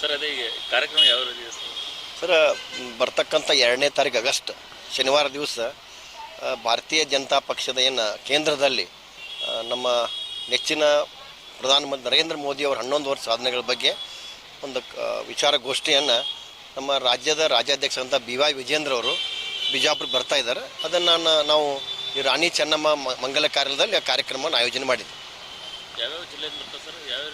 Sir, ಅದೇ ಈಗ ಕಾರ್ಯಕ್ರಮ ಯಾವ ರೀತಿ ಸರ್? ಬರ್ತಕ್ಕಂಥ ಎರಡನೇ ತಾರೀಕು ಆಗಸ್ಟ್, ಶನಿವಾರ ದಿವಸ ಭಾರತೀಯ ಜನತಾ ಪಕ್ಷದ ಏನು ಕೇಂದ್ರದಲ್ಲಿ ನಮ್ಮ ನೆಚ್ಚಿನ ಪ್ರಧಾನಮಂತ್ರಿ ನರೇಂದ್ರ ಮೋದಿ ಅವರ ಹನ್ನೊಂದು ವರ್ಷ ಸಾಧನೆಗಳ ಬಗ್ಗೆ ಒಂದು ವಿಚಾರಗೋಷ್ಠಿಯನ್ನು ನಮ್ಮ ರಾಜ್ಯದ ರಾಜ್ಯಾಧ್ಯಕ್ಷ ಅಂತ ಬಿ ವೈ ವಿಜೇಂದ್ರ ಅವರು ಬಿಜಾಪುರ ಬರ್ತಾ ಇದ್ದಾರೆ. ಅದನ್ನು ನಾವು ಈ ರಾಣಿ ಚೆನ್ನಮ್ಮ ಮ- ಮಂಗಲ ಕಾರ್ಯದಲ್ಲಿ ಆ ಕಾರ್ಯಕ್ರಮವನ್ನು ಆಯೋಜನೆ ಮಾಡಿದ್ವಿ.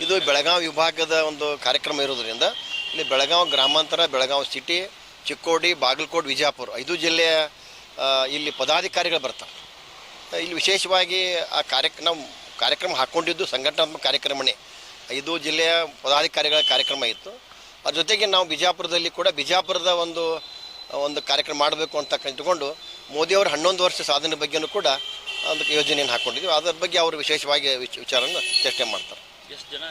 ಇದು ಬೆಳಗಾವಿ ವಿಭಾಗದ ಒಂದು ಕಾರ್ಯಕ್ರಮ ಇರೋದ್ರಿಂದ ಇಲ್ಲಿ ಬೆಳಗಾವಿ ಗ್ರಾಮಾಂತರ ಬೆಳಗಾವಿ ಸಿಟಿ, ಚಿಕ್ಕೋಡಿ, ಬಾಗಲಕೋಟೆ ವಿಜಯಪುರ ಐದು ಜಿಲ್ಲೆಯ ಇಲ್ಲಿ ಪದಾಧಿಕಾರಿಗಳು ಬರ್ತಾರೆ. ಇಲ್ಲಿ ವಿಶೇಷವಾಗಿ ಆ ಕಾರ್ಯಕ್ರಮ ಕಾರ್ಯಕ್ರಮ ಹಾಕ್ಕೊಂಡಿದ್ದು ಸಂಘಟನಾತ್ಮಕ ಕಾರ್ಯಕ್ರಮನೇ. ಐದು ಜಿಲ್ಲೆಯ ಪದಾಧಿಕಾರಿಗಳ ಕಾರ್ಯಕ್ರಮ ಇತ್ತು. ಅದ್ರ ಜೊತೆಗೆ ನಾವು ಬಿಜಾಪುರದಲ್ಲಿ ಕೂಡ ಬಿಜಾಪುರದ ಒಂದು ಒಂದು ಕಾರ್ಯಕ್ರಮ ಮಾಡಬೇಕು ಅಂತ ಇಟ್ಕೊಂಡು ಮೋದಿಯವರ ಹನ್ನೊಂದು ವರ್ಷ ಸಾಧನೆ ಬಗ್ಗೆನೂ ಕೂಡ ಒಂದು ಯೋಜನೆಯನ್ನು ಹಾಕ್ಕೊಂಡಿದ್ವಿ ಅದರ ಬಗ್ಗೆ ಅವರು ವಿಶೇಷವಾಗಿ ವಿಚ ವಿಚಾರನ ಚರ್ಚೆ ಮಾಡ್ತಾರೆ. ಎಷ್ಟು ಜನ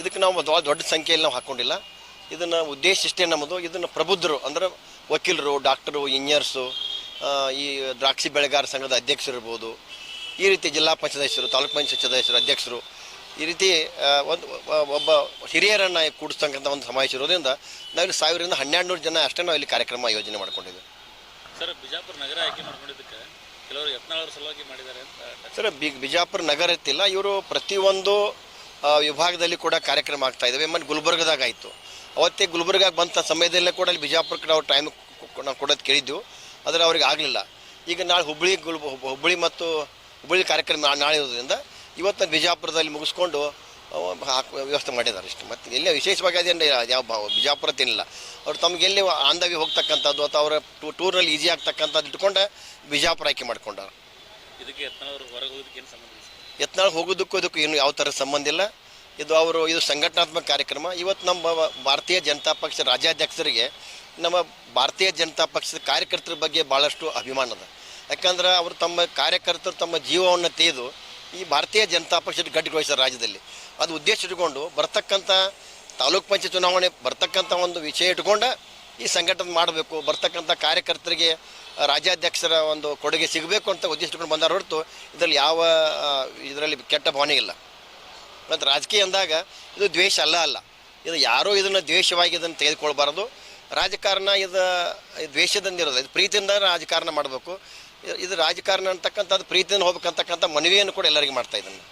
ಇದಕ್ಕೆ ನಾವು ಭಾಳ ದೊಡ್ಡ ಸಂಖ್ಯೆಯಲ್ಲಿ ನಾವು ಹಾಕ್ಕೊಂಡಿಲ್ಲ ಇದನ್ನು ಉದ್ದೇಶ ಇಷ್ಟೇ ನಮ್ಮದು. ಇದನ್ನು ಪ್ರಬುದ್ಧರು ಅಂದರೆ ವಕೀಲರು ಡಾಕ್ಟರು ಇಂಜಿನಿಯರ್ಸು ಈ ದ್ರಾಕ್ಷಿ ಬೆಳೆಗಾರ ಸಂಘದ ಅಧ್ಯಕ್ಷರು ಇರ್ಬೋದು. ಈ ರೀತಿ ಜಿಲ್ಲಾ ಪಂಚಾಯತ್ ಸದಸ್ಯರು ತಾಲೂಕು ಪಂಚಾಯತ್ ಸದಸ್ಯರು ಅಧ್ಯಕ್ಷರು ಈ ರೀತಿ ಒಂದು ಒಬ್ಬ ಹಿರಿಯರನ್ನು ಕೂಡಿಸ್ತಕ್ಕಂಥ ಒಂದು ಸಮಾವೇಶ ಇರೋದ್ರಿಂದ ನಾವಿಲ್ಲಿ ಸಾವಿರದಿಂದ ಹನ್ನೆರಡು ನೂರು ಜನ ಅಷ್ಟೇ ನಾವು ಇಲ್ಲಿ ಕಾರ್ಯಕ್ರಮ ಯೋಜನೆ ಮಾಡ್ಕೊಂಡಿದ್ದೀವಿ. ಸರ್ ಬಿಜಾಪುರ ನಗರ ಆಯ್ಕೆ ಮಾಡ್ಕೊಂಡಿದ್ದಕ್ಕೆ ಕೆಲವರು ಯತ್ನಾಳವ್ರ ಸಲುವಾಗಿ ಮಾಡಿದ್ದಾರೆ ಅಂತ ಸರ್, ಬಿ ಬಿಜಾಪುರ ನಗರ ಇತ್ತಿಲ್ಲ ಇವರು ಪ್ರತಿಯೊಂದು ವಿಭಾಗದಲ್ಲಿ ಕೂಡ ಕಾರ್ಯಕ್ರಮ ಆಗ್ತಾ ಇದ್ದಾವೆ ಮತ್ತು ಗುಲ್ಬರ್ಗದಾಗ ಆಯಿತು. ಅವತ್ತೇ ಗುಲ್ಬರ್ಗಾಗ ಬಂತ ಸಮಯದಲ್ಲೇ ಕೂಡ ಅಲ್ಲಿ ಬಿಜಾಪುರಕ್ಕೆ ನಾವು ಟೈಮ್ ನಾವು ಕೊಡೋದು ಕೇಳಿದ್ದು ಆದರೆ ಅವ್ರಿಗೆ ಆಗಲಿಲ್ಲ. ಈಗ ನಾಳೆ ಹುಬ್ಬಳ್ಳಿ ಗುಲ್ ಹುಬ್- ಹುಬ್ಬಳ್ಳಿ ಮತ್ತು ಹುಬ್ಬಳ್ಳಿ ಕಾರ್ಯಕ್ರಮ ನಾಳೆ ಇರೋದ್ರಿಂದ, ಇವತ್ತು ಬಿಜಾಪುರದಲ್ಲಿ ಮುಗಿಸ್ಕೊಂಡು ಆ, ಹಾಕ್- ವ್ಯವಸ್ಥೆ ಮಾಡಿದ್ದಾರೆ ಇಷ್ಟು ಮತ್ತು ಎಲ್ಲೇ ವಿಶೇಷವಾಗಿ ಅದೇನು ಯಾವ ಬಿಜಾಪುರ ತಿನ್ನಿಲ್ಲ ಅವ್ರು ತಮಗೆ ಎಲ್ಲಿ ಅಂದಾಗಿ ಹೋಗ್ತಕ್ಕಂಥದ್ದು ಅಥವಾ ಅವರ ಟೂರ್ನಲ್ಲಿ ಈಸಿ ಆಗ್ತಕ್ಕಂಥದ್ದು ಇಟ್ಕೊಂಡು ಬಿಜಾಪುರ ಆಯ್ಕೆ ಮಾಡ್ಕೊಂಡಾರ. ಇದಕ್ಕೆ ಹೊರಗೆ ಹೋಗೋದಕ್ಕೆ ಇದಕ್ಕೂ ಏನು ಯಾವ ಥರ ಸಂಬಂಧ ಇಲ್ಲ. ಇದು ಅವರು ಇದು ಸಂಘಟನಾತ್ಮಕ ಕಾರ್ಯಕ್ರಮ. ಇವತ್ತು ನಮ್ಮ ಭಾರತೀಯ ಜನತಾ ಪಕ್ಷ ರಾಜ್ಯಾಧ್ಯಕ್ಷರಿಗೆ ನಮ್ಮ ಭಾರತೀಯ ಜನತಾ ಪಕ್ಷದ ಕಾರ್ಯಕರ್ತರ ಬಗ್ಗೆ ಭಾಳಷ್ಟು ಅಭಿಮಾನ ಅದ. ಯಾಕಂದ್ರೆ ಅವರು ತಮ್ಮ ಕಾರ್ಯಕರ್ತರು ತಮ್ಮ ಜೀವವನ್ನು ತೆಗೆದು ಈ ಭಾರತೀಯ ಜನತಾ ಪಕ್ಷದ ಗಟ್ಟಿಗೊಳಿಸ್ತಾರೆ ರಾಜ್ಯದಲ್ಲಿ. ಅದು ಉದ್ದೇಶ ಇಟ್ಕೊಂಡು ಬರ್ತಕ್ಕಂಥ ತಾಲೂಕ್ ಪಂಚಾಯತ್ ಚುನಾವಣೆ ಬರ್ತಕ್ಕಂಥ ಒಂದು ವಿಷಯ ಇಟ್ಕೊಂಡು ಈ ಸಂಘಟನೆ ಮಾಡಬೇಕು, ಬರ್ತಕ್ಕಂಥ ಕಾರ್ಯಕರ್ತರಿಗೆ ರಾಜ್ಯಾಧ್ಯಕ್ಷರ ಒಂದು ಕೊಡುಗೆ ಸಿಗಬೇಕು ಅಂತ ಉದ್ದೇಶ ಇಟ್ಕೊಂಡು ಬಂದಾರ ಹೊರತು ಇದರಲ್ಲಿ ಯಾವ ಇದರಲ್ಲಿ ಕೆಟ್ಟ ಭಾವನೆ ಇಲ್ಲ. ಮತ್ತು ರಾಜಕೀಯ ಅಂದಾಗ ಇದು ದ್ವೇಷ ಅಲ್ಲ ಅಲ್ಲ. ಇದು ಯಾರೂ ಇದನ್ನು ದ್ವೇಷವಾಗಿ ಇದನ್ನು ತೆಗೆದುಕೊಳ್ಬಾರ್ದು. ರಾಜಕಾರಣ ಇದು ಇದು ದ್ವೇಷದಿಂದ ಇರೋದು ಇದು ಪ್ರೀತಿಯಿಂದ ರಾಜಕಾರಣ ಮಾಡಬೇಕು. ಇದು ರಾಜಕಾರಣ ಅಂತಕ್ಕಂಥದ್ದು ಪ್ರೀತಿಯಿಂದ ಹೋಗ್ಬೇಕಂತಕ್ಕಂಥ ಮನವಿಯನ್ನು ಕೂಡ ಎಲ್ಲರಿಗೂ ಮಾಡ್ತಾ ಇದ್ದೀನಿ.